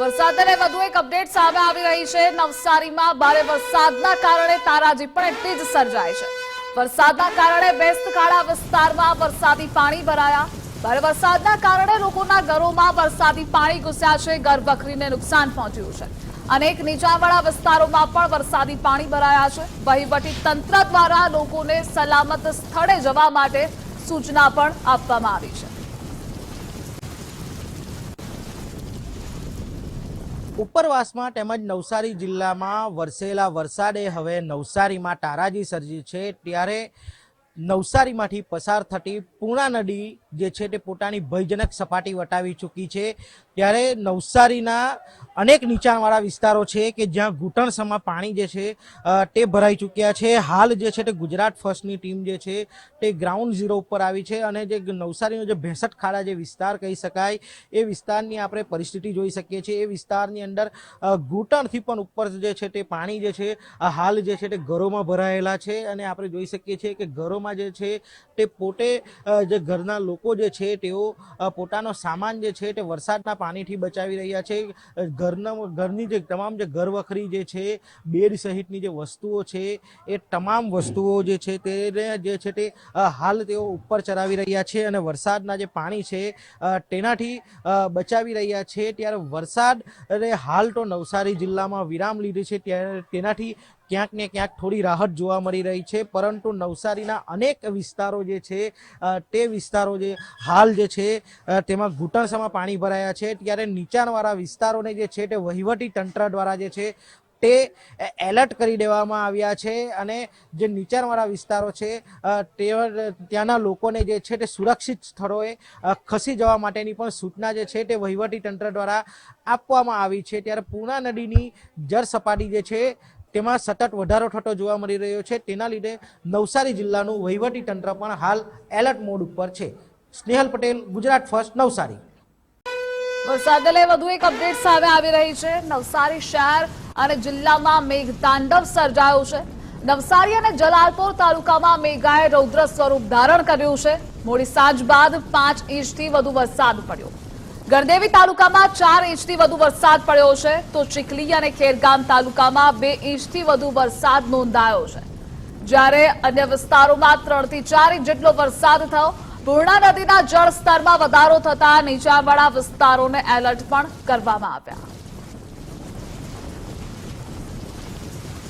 વરસાદને વધુ એક અપડેટ સામે આવી રહી છે. નવસારીમાં ભારે વરસાદના કારણે તારાજી પણ એટલી જ સર્જાય છે. વરસાદના કારણે બેસ્તખાડા વિસ્તારમાં વરસાદી પાણી ભરાયા. ભારે વરસાદના કારણે લોકોના ઘરોમાં વરસાદી પાણી ઘૂસ્યા છે. ઘર બકરીને નુકસાન પહોંચ્યું છે. અનેક નીચાણવાળા વિસ્તારોમાં પણ વરસાદી પાણી ભરાયા છે. વહીવટી તંત્ર દ્વારા લોકોને સલામત સ્થળે જવા માટે સૂચના પણ આપવામાં આવી છે. ઉપરવાસમાં તેમજ નવસારી જિલ્લામાં વરસેલા વરસાદે હવે નવસારીમાં તારાજી સર્જી છે. ત્યારે નવસારીમાંથી પસાર થતી પૂર્ણા નદી જે છે તે પોતાની ભયજનક સપાટી વટાવી ચૂકી છે. ત્યારે નવસારીના અનેક નીચાણવાળા વિસ્તારો છે કે જ્યાં ઘૂંટણસમાં પાણી જે છે તે ભરાઈ ચૂક્યા છે. હાલ જે છે તે ગુજરાત ફર્સ્ટની ટીમ જે છે તે ગ્રાઉન્ડ ઝીરો ઉપર આવી છે અને જે નવસારીનો જે ભેંસટ ખાડા જે વિસ્તાર કહી શકાય, એ વિસ્તારની આપણે પરિસ્થિતિ જોઈ શકીએ છીએ. એ વિસ્તારની અંદર ઘૂંટણથી પણ ઉપર જે છે તે પાણી જે છે હાલ જે છે તે ઘરોમાં ભરાયેલા છે અને આપણે જોઈ શકીએ છીએ કે ઘરોમાં જે છે તે પોતે જે ઘરના લોકો જે છે તેઓ પોતાનો સામાન જે છે તે વરસાદના પાણીથી બચાવી રહ્યા છે. ઘરના, ઘરની જે તમામ જે ઘરવખરી જે છે, બેડ સહિતની જે વસ્તુઓ છે, એ તમામ વસ્તુઓ જે છે તેને જે છે તે હાલ તેઓ ઉપર ચડાવી રહ્યા છે અને વરસાદના જે પાણી છે તેનાથી બચાવી રહ્યા છે. ત્યારે વરસાદ હાલ તો નવસારી જિલ્લામાં વિરામ લીધી છે. ત્યારે તેનાથી ક્યાંક ને ક્યાંક થોડી રાહત જોવા મળી રહી છે, પરંતુ નવસારીના અનેક વિસ્તારો જે છે તે વિસ્તારો જે હાલ જે છે તેમાં ઘૂંટણસામાં પાણી ભરાયા છે. ત્યારે નીચાણવાળા વિસ્તારોને જે છે તે વહીવટી તંત્ર દ્વારા જે છે તે એલર્ટ કરી દેવામાં આવ્યા છે અને જે નીચાણવાળા વિસ્તારો છે તે, ત્યાંના લોકોને જે છે તે સુરક્ષિત સ્થળોએ ખસી જવા માટેની પણ સૂચના જે છે તે વહીવટી તંત્ર દ્વારા આપવામાં આવી છે. ત્યારે પૂર્ણા નદીની જળ સપાટી જે છે તેમાં સતત વધારો થતો જોવા મળી રહ્યો છે. તેના લીધે નવસારી જિલ્લાનું વહીવટી તંત્ર પણ હાલ એલર્ટ મોડ ઉપર છે. સ્નેહલ પટેલ, ગુજરાત ફર્સ્ટ, નવસારી. વરસાદને લઈ વધુ એક અપડેટ સામે આવી રહી છે. નવસારી શહેર અને જિલ્લામાં મેઘતાંડવ સર્જાયું છે. નવસારી અને જલાલપોર તાલુકામાં મેઘાએ રૌદ્ર સ્વરૂપ ધારણ કર્યું છે. મોડી સાંજ બાદ પાંચ ઇંચથી વધુ વરસાદ પડ્યો. ગણદેવી તાલુકામાં ચાર ઇંચથી વધુ વરસાદ પડ્યો છે. તો ચીખલી અને ખેરગામ તાલુકામાં બે ઇંચથી વધુ વરસાદ નોંધાયો છે. જ્યારે અન્ય વિસ્તારોમાં ત્રણથી ચાર ઇંચ જેટલો વરસાદ થયો. પૂર્ણા નદીના જળસ્તરમાં વધારો થતા નીચાણવાળા વિસ્તારોને એલર્ટ પણ કરવામાં આવ્યા.